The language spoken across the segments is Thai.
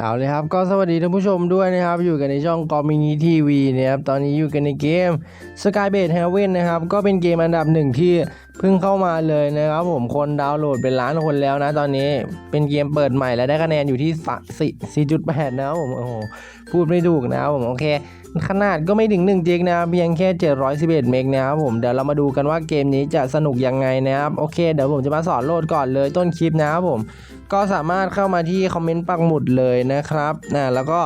เอาเลยครับก็สวัสดีท่านผู้ชมด้วยนะครับ อยู่กันในช่องกอมินีทีวีนะครับตอนนี้อยู่กันในเกม Sky b a s e Heaven นะครับก็เป็นเกมอันดับหนึ่งที่เพิ่งเข้ามาเลยนะครับผมคนดาวน์โหลดเป็นล้านคนแล้วนะ ตอนนี้เป็นเกมเปิดใหม่และได้คะแนนอยู่ที่สี่จุดแปดนะครับผมโอ้โหพูดไม่ถูกนะครับผมโอเค ขนาดก็ไม่ถึง1จิกนะเพียงแค่ 711 เมกนะครับผมเดี๋ยวเรามาดูกันว่าเกมนี้จะสนุกยังไงนะครับโอเค เดี๋ยวผมจะมาสอนโหลดก่อนเลยต้นคลิปนะครับผม ก็สามารถเข้ามาที่คอมเมนต์ปักหมุดเลยนะครับนะแล้วก็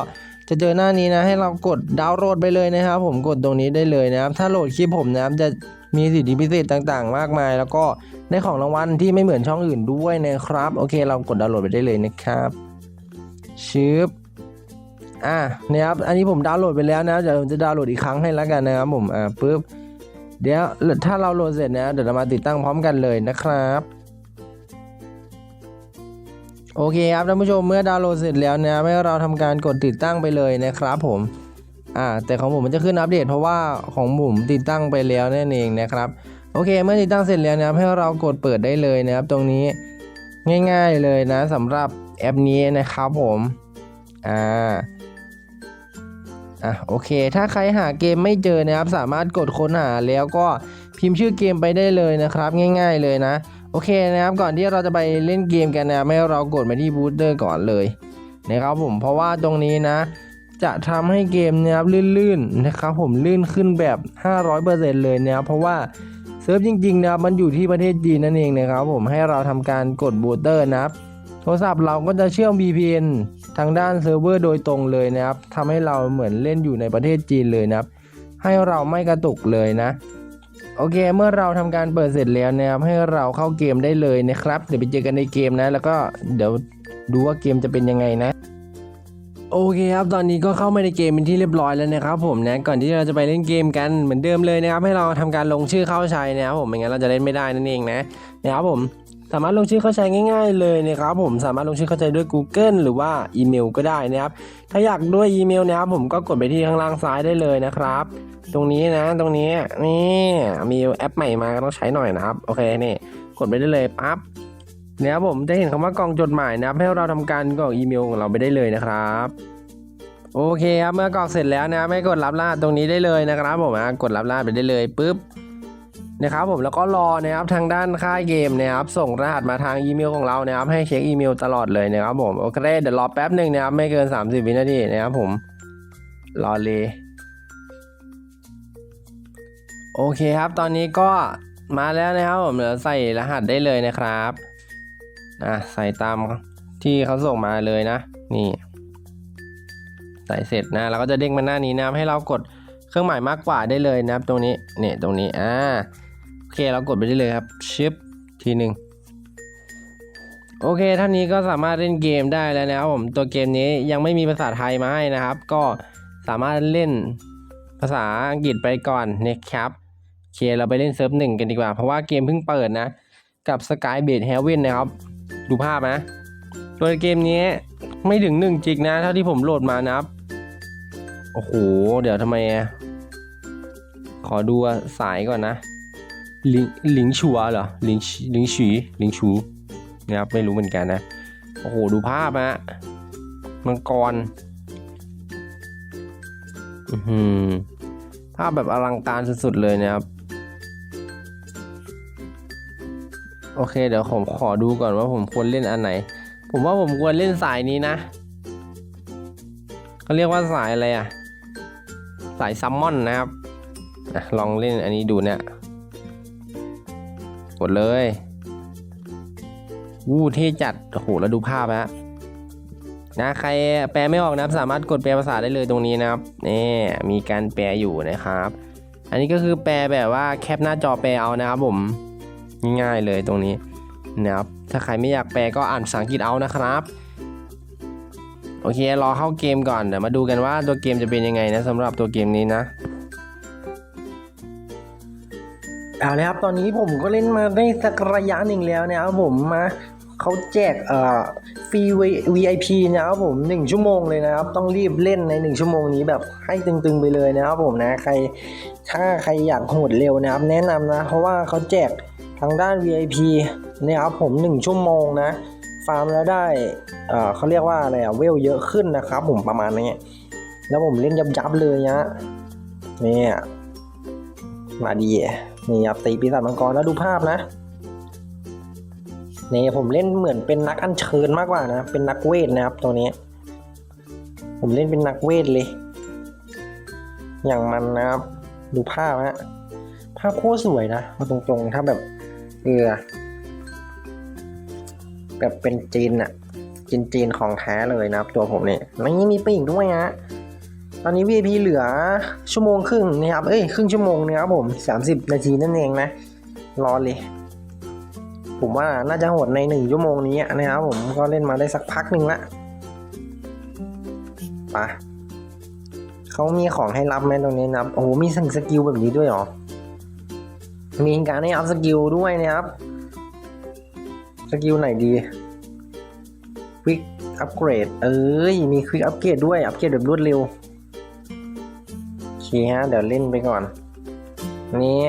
จะเจอหน้านี้นะให้เรากดดาวน์โหลดไปเลยนะครับ ผมกดตรงนี้ได้เลยนะครับ ถ้าโหลดคลิปผมนะครับจะมีสิทธิพิเศษต่างๆ มากมาย แล้วก็ได้ของรางวัลที่ไม่เหมือนช่องอื่นด้วยนะครับ โอเค เรากดดาวน์โหลดไปได้เลยนะครับชืบอะนะครับอันนี้ผมดาวน์โหลดไปแล้วนะเดี๋ยวผมจะดาวน์โหลดอีกครั้งให้แล้วกันนะครับผมอ่าปึ๊บเดี๋ยวถ้าเราโหลดเสร็จนะเดี๋ยวเรามาติดตั้งพร้อมกันเลยนะครับ โอเคครับท่านผู้ชมเมื่อดาวน์โหลดเสร็จแล้วนะให้เราทำการกดติดตั้งไปเลยนะครับผมอ่าแต่ของผมมันจะขึ้นอัปเดตเพราะว่าของผมติดตั้งไปแล้วนั่นเองนะครับโอเค เมื่อติดตั้งเสร็จแล้วนะครับให้เรากดเปิดได้เลยนะครับ ตรงนี้ง่าย ๆเลยนะสำหรับแอปนี้นะครับผมอ่าอะโอเค ถ้าใครหาเกมไม่เจอนะครับ สามารถกดค้นหาแล้วก็พิมพ์ชื่อเกมไปได้เลยนะครับ ง่าย ๆเลยนะ โอเคนะครับก่อนที่เราจะไปเล่นเกมกันนะให้เรากดมาที่บูสเตอร์ก่อนเลยนะครับผมเพราะว่าตรงนี้นะ จะทำให้เกมนะครับลื่นๆนะครับผมลื่นขึ้นแบบ 500%เลยนะครับเพราะว่าเซิร์ฟจริงๆนะครับมันอยู่ที่ประเทศจีนนั่นเองนะครับผมให้เราทำการกดบูสเตอร์นะครับโทรศัพท์เราก็จะเชื่อม VPN ทางด้านเซิร์ฟเวอร์โดยตรงเลยนะครับทำให้เราเหมือนเล่นอยู่ในประเทศจีนเลยนะครับ ให้เราไม่กระตุกเลยนะ โอเค เมื่อเราทำการเปิดเสร็จแล้วนะครับให้เราเข้าเกมได้เลยนะครับ เดี๋ยวไปเจอกันในเกมนะ แล้วก็เดี๋ยวดูว่าเกมจะเป็นยังไงนะโอเคครับ ตอนนี้ก็เข้ามาในเกมเป็นที่เรียบร้อยแล้วนะครับผมนะ ก่อนที่เราจะไปเล่นเกมกันเหมือนเดิมเลยนะครับ ให้เราทำการลงชื่อเข้าใช้นะครับผม ไม่งั้นเราจะเล่นไม่ได้นั่นเองนะ นะครับผม สามารถลงชื่อเข้าใช้ง่าย ๆ เลยนะครับผมสามารถลงชื่อเข้าใช้ด้วย Google หรือว่าอีเมลก็ได้นะครับถ้าอยากด้วยอีเมลนะครับผมก็กดไปที่ข้างล่างซ้ายได้เลยนะครับ ตรงนี้นะตรงนี้นี่มีแอปใหม่มาก็ต้องใช้หน่อยนะครับโอเคนี่กดไปได้เลยปั๊บนี่ยครับผมจะเห็นคำว่ากล่องจดหมายนะครับให้เราทำการกรอกอีเมลของเราไปได้เลยนะครับโอเคครับเมื่อกรอกเสร็จแล้วนะไม่กดรับรหัสตรงนี้ได้เลยนะครับผมกดรับรหัสไปได้เลยปุ๊บ นะครับผมแล้วก็รอนะครับทางด้านค่ายเกมนะครับส่งรหัสมาทางอีเมลของเรานะครับให้เช็คอีเมลตลอดเลยนะครับผมโอเคเดี๋ยวรอแป๊บหนึ่งนะครับไม่เกิน 30 วินาทีนะครับผมรอเลยโอเคครับตอนนี้ก็มาแล้วนะครับผมเดี๋ยวใส่รหัสได้เลยนะครับอะใส่ตามที่เขาส่งมาเลยนะ นี่ ใส่เสร็จนะเราก็จะเด้งมาหน้านี้นะครับให้เรากดเครื่องหมายมากกว่าได้เลยนะครับ ตรงนี้เนี่ยตรงนี้อ่า เคเรากดไปได้เลยครับชิปทีหนึ่งโอเคท่านนี้ก็สามารถเล่นเกมได้แล้วนะครับผมตัวเกมนี้ยังไม่มีภาษาไทยมาให้นะครับ ก็สามารถเล่นภาษาอังกฤษไปก่อนนะครับโอเคเราไปเล่นเซิร์ฟหนึ่งกันดีกว่า เพราะว่าเกมเพิ่งเปิดนะ กับ Sky b a s e Heaven นะครับ ดูภาพนะตัวเกมนี้ไม่ถึง1จิกนะ เท่าที่ผมโหลดมานะครับ โอ้โห เดี๋ยวทำไม ขอดูสายก่อนนะ ลิงลิงชัวเหรอลิงลิงฉีลิงชูนะครับไม่รู้เหมือนกันนะ โอ้โห ดูภาพนะมังกรอือหือภาพแบบอลังการสุดๆเลยนะครับ โอเค เดี๋ยวผมขอดูก่อนว่าผมควรเล่นอันไหน ผมว่าผมควรเล่นสายนี้นะเขาเรียกว่าสายอะไรอะสายซัมมอนนะครับอลองเล่นอันนี้ดูเนี่ย กดเลยวู้เท่จัดโอ้โหแล้วดูภาพฮะนะใครแปลไม่ออกนะสามารถกดแปลภาษาได้เลยตรงนี้นะครับนี่มีการแปลอยู่นะครับ อันนี้ก็คือแปลแบบว่าแคปหน้าจอแปลเอานะครับผมง่ายๆเลยตรงนี้นะครับถ้าใครไม่อยากแปลก็อ่านภาษาอังกฤษเอานะครับโอเครอเข้าเกมก่อนเดี๋ยวมาดูกันว่าตัวเกมจะเป็นยังไงนะสำหรับตัวเกมนี้นะ เอาเลยครับตอนนี้ผมก็เล่นมาได้สักระยะหนึ่งแล้วนะครับผมมาเขาแจกเอ่อฟรี VIP นะครับผม 1 ชั่วโมงเลยนะครับ ต้องรีบเล่นใน 1 ชั่วโมงนี้แบบให้ตึงๆไปเลยนะครับผมนะใครถ้าใครอยากโหดเร็วนะครับ แนะนำนะ เพราะว่าเขาแจกทางด้าน VIP นะครับผม 1 ชั่วโมงนะ ฟาร์มแล้วได้เอ่อเขาเรียกว่าอะไรอะเวลเยอะขึ้นนะครับผมประมาณนี้แล้วผมเล่นยับยับๆเลยนะเนี่ยมาดี นี่ครับตีปีศาจมังกรแล้วดูภาพนะนี่ผมเล่นเหมือนเป็นนักอัญเชิญมากกว่านะ เป็นนักเวทนะครับตัวนี้ ผมเล่นเป็นนักเวทเลย อย่างมันนะครับ ดูภาพฮะภาพโคตรสวยนะเอาตรงๆถ้าแบบเออแบบเป็นจีนอะจีนจีนของแท้เลยนะครับ ตัวผมเนี่ยแล้วนี่มีปีกด้วยฮะ ตอนนี้ VIP เหลือชั่วโมงครึ่งนะครับ เอ้ยครึ่งชั่วโมงนะครับผม 30 นาทีนั่นเองนะ รอเลย ผมว่าน่าจะโหดในหนึ่งชั่วโมงนี้นะครับผมก็เล่นมาได้สักพักหนึ่งละปะเขามีของให้รับไหมตรงนี้นะครับ โอ้โห มีสั่งสกิลแบบนี้ด้วยเหรอ มีการให้อัพสกิลด้วยนะครับ สกิลไหนดีควิกอัปเกรด เอ้ย มีควิกอัปเกรดด้วย อัปเกรดแบบรวดเร็ว คฮะเดี๋ยวเล่นไปก่อน นี่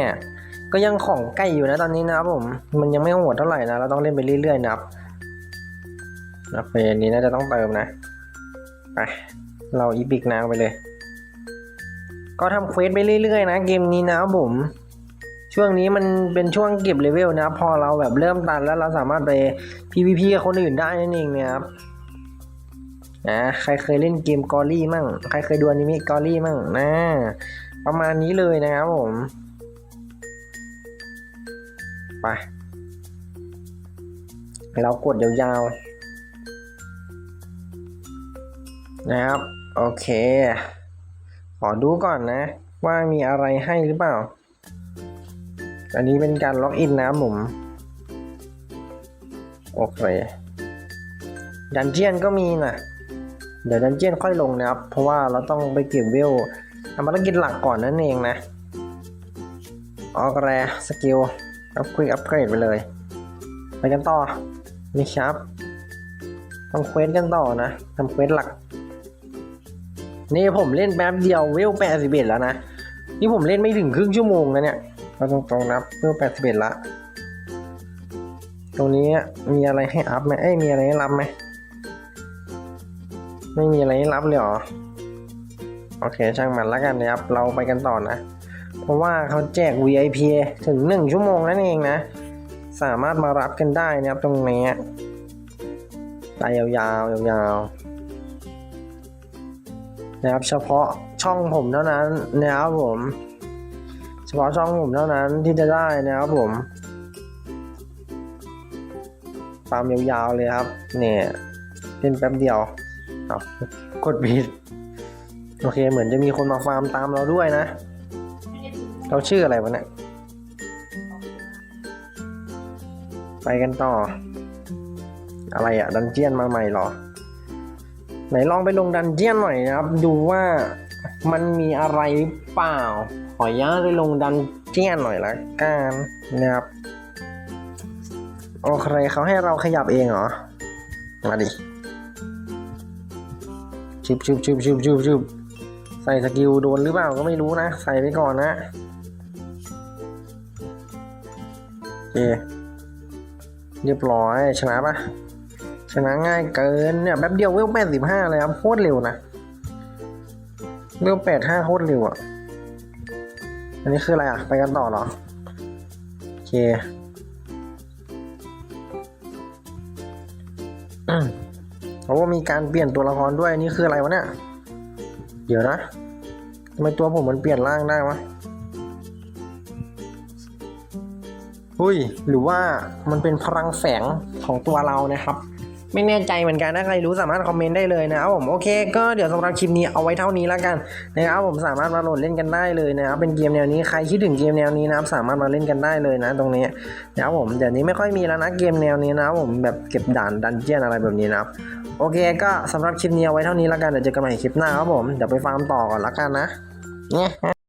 ก็ยังของใกล้อยู่นะตอนนี้นะครับผม มันยังไม่โหดเท่าไหร่นะ เราต้องเล่นไปเรื่อยๆนะครับโอเคนนี้น่าจะต้องเติมนะ ไป เราอีพิกนางไปเลย ก็ทำเควสไปเรื่อยๆนะ เกมนี้นะครับผม ช่วงนี้มันเป็นช่วงเก็บเลเวลนะ พอเราแบบเริ่มตันแล้วเราสามารถไป PVP กับคนอื่นได้นั่นเองเนะครับ นะใครเคยเล่นเกมกอรี่มั่ง ใครเคยดูอนิเมะกอรี่มั่งนะประมาณนี้เลยนะครับผมไปเรากดยาวๆนะครับ โอเค ขอดูก่อนนะ ว่ามีอะไรให้หรือเปล่า อันนี้เป็นการล็อกอินนะผมโอเคดันเจียนก็มีนะ เดี๋ยวดันเจียนค่อยลงนะครับ เพราะว่าเราต้องไปเก็บเวลทำภารกิจหลักก่อนนั่นเองนะ ออกแรสกิล อัพควิกอัพเกรดไปเลย ไปกันต่อนี่ครับทำเควสกันต่อนะทำเควสหลัก นี่ผมเล่นแป๊บเดียวเวลแปดสิบเอ็ดแล้วนะ นี่ผมเล่นไม่ถึงครึ่งชั่วโมงนะเนี่ยเอาตรงๆนะเวลแปดสิบเอ็ดละ ตรงนี้มีอะไรให้อัพไหมเอ้ยมีอะไรให้รับไหม ไม่มีอะไรให้รับเลยหรอ โอเคช่างมันแล้วกันนะครับ เราไปกันต่อนะ เพราะว่าเขาแจก VIP ถึง 1 ชั่วโมงนั่นเองนะ สามารถมารับกันได้นะครับตรงนี้ไปยาวๆยาวๆนะครับ เฉพาะช่องผมเท่านั้นนะครับผม เฉพาะช่องผมเท่านั้นที่จะได้นะครับผมฟามยาวๆเลยครับ เนี่ยเล่นแป๊บเดียว เอากดผิด โอเค เหมือนจะมีคนมาฟาร์มตามเราด้วยนะ เราชื่ออะไรวะเนี่ย ไปกันต่อ อะไรอะดันเจียนมาใหม่หรอ ไหนลองไปลงดันเจียนหน่อยนะครับ ดูว่ามันมีอะไรหรือเปล่า ขออนุญาตไปลงดันเจียนหน่อยละกันนะครับ โอเคเขาให้เราขยับเองเหรอ มาดิ บชุบชุบชุบชุบชุบใส่สกิลโดนหรือเปล่าก็ไม่รู้นะ ใส่ไปก่อนนะโอเคเรียบร้อยชนะปะชนะง่ายเกินเนี่ยแป๊บเดียวเวลแปดสิบห้าเลยครับโคตรเร็วนะเวลแปดห้าโคตรเร็วอะ อันนี้คืออะไรอะ ไปกันต่อเหรอ โอเค มีการเปลี่ยนตัวละครด้วยนี่คืออะไรวะเนี่ย เดี๋ยวนะทำไมตัวผมมันเปลี่ยนร่างได้วะอุ้ยหรือว่ามันเป็นพลังแสงของตัวเรานะครับ ไม่แน่ใจเหมือนกันถ้าใครรู้สามารถคอมเมนต์ได้เลยนะครับผมโอเค ก็เดี๋ยวสำหรับคลิปนี้เอาไว้เท่านี้แล้วกันนะครับผมสามารถมาโหลดเล่นกันได้เลยนะครับเป็นเกมแนวนี้ใครคิดถึงเกมแนวนี้นะครับสามารถมาเล่นกันได้เลยนะตรงนี้นะครับผมเดี๋ยวนี้ไม่ค่อยมีแล้วนะเกมแนวนี้นะครับผมแบบเก็บด่านดันเจียนอะไรแบบนี้นะครับโอเค ก็สำหรับคลิปนี้เอาไว้เท่านี้แล้วกันเดี๋ยวเจอกันใหม่คลิปหน้าครับผมเดี๋ยวไปฟาร์มต่อก่อนละกันนะเนี่ย